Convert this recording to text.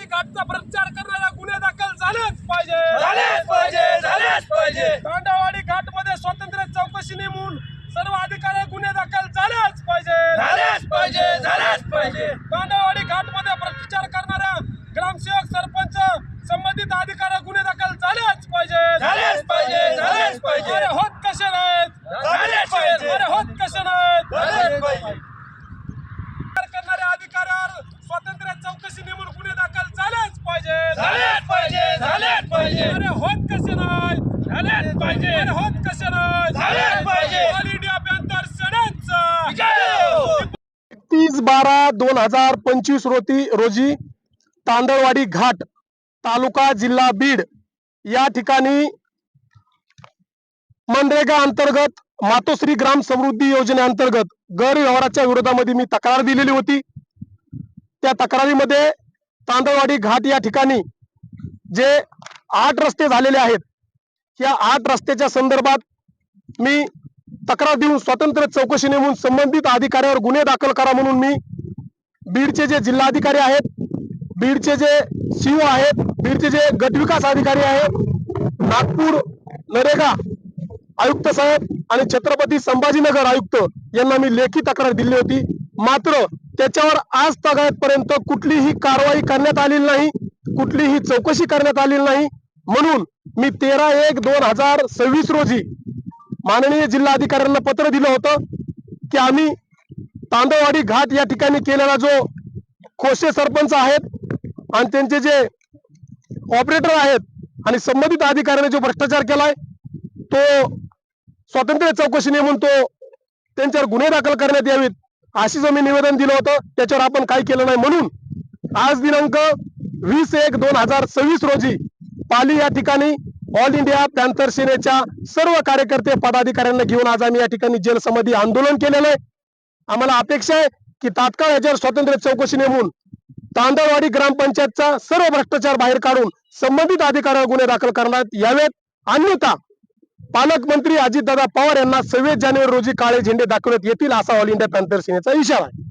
तांदळवाडी घाटचा प्रचार करणारा गुन्हे दाखल झालेच पाहिजे. झालेच पाहिजे झालेच पाहिजे. तांडवाडी घाटमध्ये स्वतंत्र चौकशी नेमून सर्व अधिकारी गुन्हे दाखल झालेच पाहिजे झालेच पाहिजे झालेच पाहिजे तांडवाडी घाटमध्ये भ्रष्टाचार करणाऱ्या ग्रामसेवक सरपंच संबंधित अधिकारी गुन्हे दाखल झालेच पाहिजे झालेच पाहिजे झालेच पाहिजे अरे होत कसे नाहीत झालेच पाहिजे अरे होत कसे नाहीत झालेच पाहिजे भ्रष्टाचार करणाऱ्या अधिकाऱ्यावर स्वतंत्र चौकशी नेमून गुन्हे दाखल झालेच पाहिजे झालेच पाहिजे झालेच पाहिजे अरे होत कसे नाहीत झालेच पाहिजे. होत झालेच पाहिजे. ऑल इंडिया पॅन्थर सेनेचा. तीस बारा दोन हजार पंचवीस रोती रोजी तांदळवाडी घाट तालुका जिल्हा बीड या ठिकाणी मनरेगा अंतर्गत मातोश्री ग्राम समृद्धी योजनेअंतर्गत गैरव्यवहाराच्या विरोधामध्ये मी तक्रार दिलेली होती. त्या तक्रारीमध्ये तांदळवाडी घाट या ठिकाणी जे आठ रस्ते झालेले आहेत या आठ रस्त्याच्या संदर्भात मी तक्रार देऊन स्वतंत्र चौकशी नेमून संबंधित अधिकाऱ्यावर गुन्हे दाखल करा म्हणून मी बीडचे जे जिल्हाधिकारी आहेत बीडचे जे सीओ आहेत बीडचे जे गटविकास अधिकारी आहेत नागपूर नरेगा आयुक्त साहेब आणि छत्रपती संभाजीनगर आयुक्त यांना मी लेखी तक्रार दिली होती. मात्र त्याच्यावर आज तगायतपर्यंत कुठलीही कारवाई करण्यात आलेली नाही कुठलीही चौकशी करण्यात आलेली नाही. म्हणून मी तेरा एक दोन हजार सव्वीस रोजी माननीय जिल्हाधिकाऱ्यांना पत्र दिलं होतं की आम्ही तांदळवाडी घाट या ठिकाणी केलेला जो खोसे सरपंच आहेत आणि त्यांचे जे ऑपरेटर आहेत आणि संबंधित अधिकाऱ्याने जो भ्रष्टाचार केलाय तो स्वातंत्र्य चौकशी नेमून तो त्यांच्यावर गुन्हे दाखल करण्यात यावेत अशी जो मी निवेदन दिलं होतं त्याच्यावर आपण काही केलं नाही. म्हणून आज दिनांक वीस एक दोन हजार सव्वीस रोजी पाली या ठिकाणी. ऑल इंडिया पॅन्थर सेनेच्या सर्व कार्यकर्ते पदाधिकाऱ्यांना घेऊन आज आम्ही या ठिकाणी जलसमाधी आंदोलन केलेलं आहे. आम्हाला अपेक्षा आहे की तात्काळ याच्यावर स्वातंत्र्य चौकशी नेमून तांदळवाडी ग्रामपंचायतचा सर्व भ्रष्टाचार बाहेर काढून संबंधित अधिकाऱ्यावर गुन्हे दाखल करण्यात यावेत अन्यथा पालकमंत्री अजितदादा पवार यांना सव्वीस जानेवारी रोजी काळे झेंडे दाखवण्यात येतील असा ऑल इंडिया पॅन्थर सेनेचा इशारा आहे.